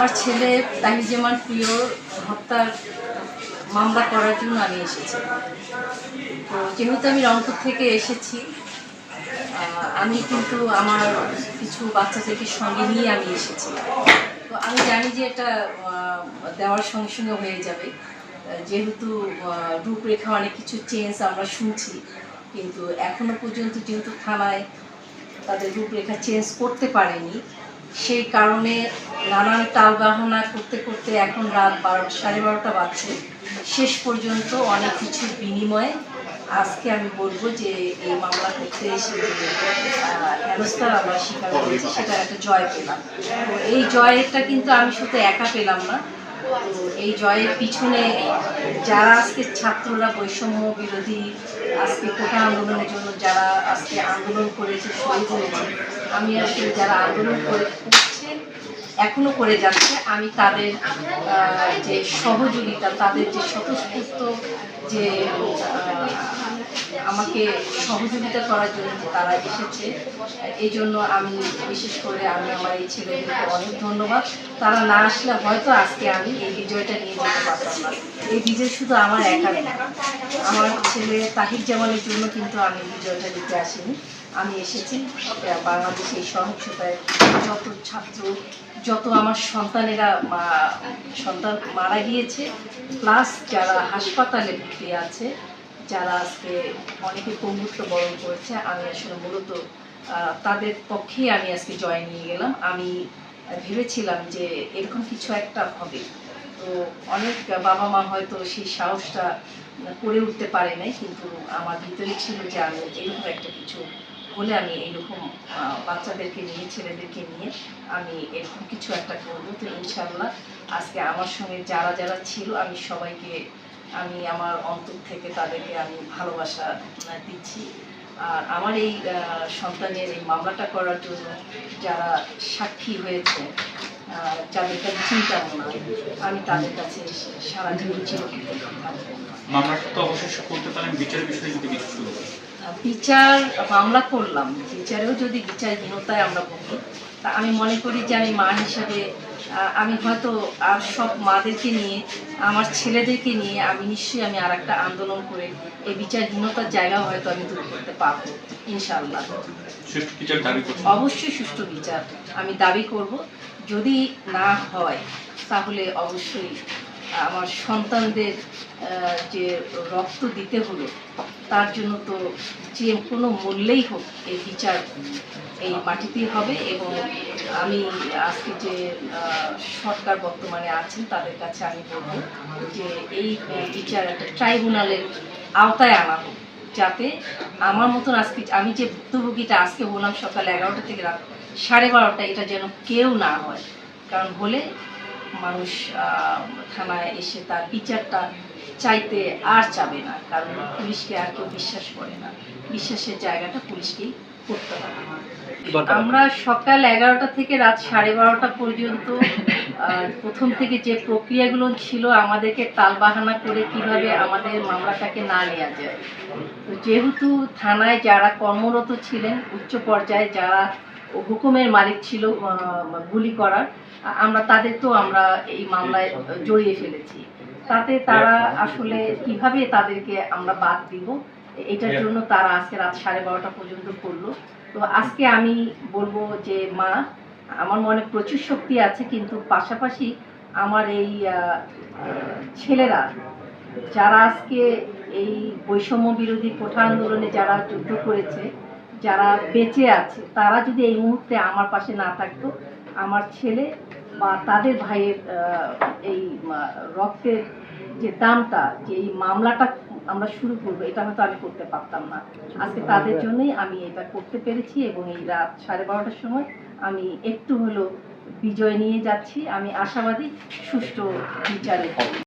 আমার ছেলে তাহিজামান প্রিয় হত্যার মামলা করার জন্য আমি এসেছি। তো যেহেতু আমি রংপুর থেকে এসেছি আমি কিন্তু আমার কিছু বাচ্চাদেরকে সঙ্গে নিয়ে আমি এসেছি। তো আমি জানি যে এটা দেওয়ার সঙ্গে সঙ্গে হয়ে যাবে। যেহেতু রূপরেখা অনেক কিছু চেঞ্জ আমরা শুনছি, কিন্তু এখনও পর্যন্ত যেহেতু থানায় তাদের রূপরেখা চেঞ্জ করতে পারেনি সেই কারণে নানান টালবাহানা করতে করতে এখন রাত বারো সাড়ে বারোটা বাজছে। শেষ পর্যন্ত অনেক কিছুর বিনিময়ে আজকে আমি বলব যে এই মামলা করতে এসে হেনস্থার আমরা স্বীকার করেছি সেটা একটা জয় পেলাম। এই জয়টা কিন্তু আমি শুধু একা পেলাম না এই জয়ের পিছনে যারা আজকে ছাত্ররা বৈষম্য বিরোধী, আজকে কোটা আন্দোলনের জন্য যারা আজকে আন্দোলন করেছে শহীদ আমি আসলে যারা আন্দোলন করে এখনও করে যাচ্ছে, আমি তাদের যে সহযোগিতা, তাদের যে স্বতঃস্ফূর্ত যে আমাকে সহযোগিতা করার জন্য তারা এসেছে এই জন্য আমি বিশেষ করে আমি আমার এই ছেলেদেরকে অনেক ধন্যবাদ। তারা না আসলে হয়তো আজকে আমি এই বিজয়টা নিয়ে যেতে পারতাম না। এই বিজয় শুধু আমার একার না, আমার ছেলে তাহির জামানের জন্য কিন্তু আমি বিজয়টা দিতে আসিনি। আমি এসেছি বাংলাদেশে এই সহিংসতায় যত ছাত্র, যত আমার সন্তানেরা সন্তান মারা গিয়েছে প্লাস যারা হাসপাতালে ভর্তি আছে যারা আজকে অনেকে পঙ্গুত্ব বরণ করেছে, আমি আসলে মূলত তাদের পক্ষেই আমি আজকে জয় নিয়ে গেলাম। আমি ভেবেছিলাম যে এরকম কিছু একটা হবে। তো অনেক বাবা মা হয়তো সেই সাহসটা করে উঠতে পারে নাই, কিন্তু আমার ভিতরে ছিল যে আমি এরকম একটা কিছু হলে আমি এইরকম বাচ্চাদেরকে নিয়ে, ছেলেদেরকে নিয়ে আমি এরকম কিছু একটা করব। তো ইনশাল্লাহ আজকে আমার সঙ্গে যারা যারা ছিল, আমি সবাইকে আমি আমার অন্তর থেকে তাদেরকে আমি ভালোবাসা দিচ্ছি। আর আমার এই সন্তানের এই মামলাটা করার জন্য যারা সাক্ষী হয়েছে যাদের কাছে চিন্তা আমি তাদের কাছে সারা জীবন চিরকৃত মামলাটা তো করতে পারেন বিচার বিষয়ে যদি কিছু শুরু বিচার মামলা করলাম বিচারেও যদি বিচারহীনতায় আমরা ভুগি তা আমি মনে করি যে আমি মা হিসাবে আমি হয়তো আর সব মাদেরকে নিয়ে আমার ছেলেদেরকে নিয়ে আমি নিশ্চয়ই আমি আর একটা আন্দোলন করে এই বিচারহীনতার জায়গাও হয়তো আমি দূর করতে পারব করছেন? অবশ্যই সুষ্ঠু বিচার আমি দাবি করব। যদি না হয় তাহলে অবশ্যই আমার সন্তানদের যে রক্ত দিতে হলো, তার জন্য তো যে কোনো মূল্যেই হোক এই বিচার এই মাটিতেই হবে এবং আমি আজকে যে সরকার বর্তমানে আছেন, তাদের কাছে আমি বলব যে এই বিচার একটা ট্রাইব্যুনালের আওতায় আনা হোক যাতে আমার মতন আজকে আমি যে ভুক্তভোগীটা আজকে বললাম সকাল এগারোটা থেকে রাত সাড়ে বারোটা এটা যেন কেউ না হয়। কারণ হলে মানুষ থানায় এসে তার বিচারটা চাইতে আর চাবে না। কারণ পুলিশকে আর কেউ বিশ্বাস করে না। বিশ্বাসের জায়গাটা পুলিশকেই করতে হবে। আমরা সকাল এগারোটা থেকে রাত সাড়ে বারোটা পর্যন্ত প্রথম থেকে যে প্রক্রিয়াগুলো ছিল আমাদেরকে তালবাহানা করে কীভাবে আমাদের মামলাটাকে না নেওয়া যায়। তো যেহেতু থানায় যারা কর্মরত ছিলেন উচ্চ পর্যায়ে যারা হুকুমের মালিক ছিল গুলি করার। আমরা, তাদের তো আমরা এই মামলায় জড়িয়ে ফেলেছি। তাতে তারা আসলে কীভাবে তাদেরকে আমরা বাদ দিব, এটার জন্য তারা আজকে রাত সাড়ে বারোটা পর্যন্ত করল তো আজকে আমি বলব যে, মা, আমার মনে প্রচুর শক্তি আছে, কিন্তু পাশাপাশি আমার এই ছেলেরা, যারা আজকে এই বৈষম্য বিরোধী কোঠা আন্দোলনে যারা যুদ্ধ করেছে যারা বেঁচে আছে, তারা যদি এই মুহূর্তে আমার পাশে না থাকতো, আমার ছেলে বা তাদের ভাইয়ের এই রক্তের যে দামটা, যে এই মামলাটা আমরা শুরু করব, এটা হয়তো আমি করতে পারতাম না। আজকে তাদের জন্যই আমি এটা করতে পেরেছি এবং এই রাত সাড়ে বারোটার সময় আমি একটু হলো বিজয় নিয়ে যাচ্ছি। আমি আশাবাদী সুষ্ঠু বিচারে।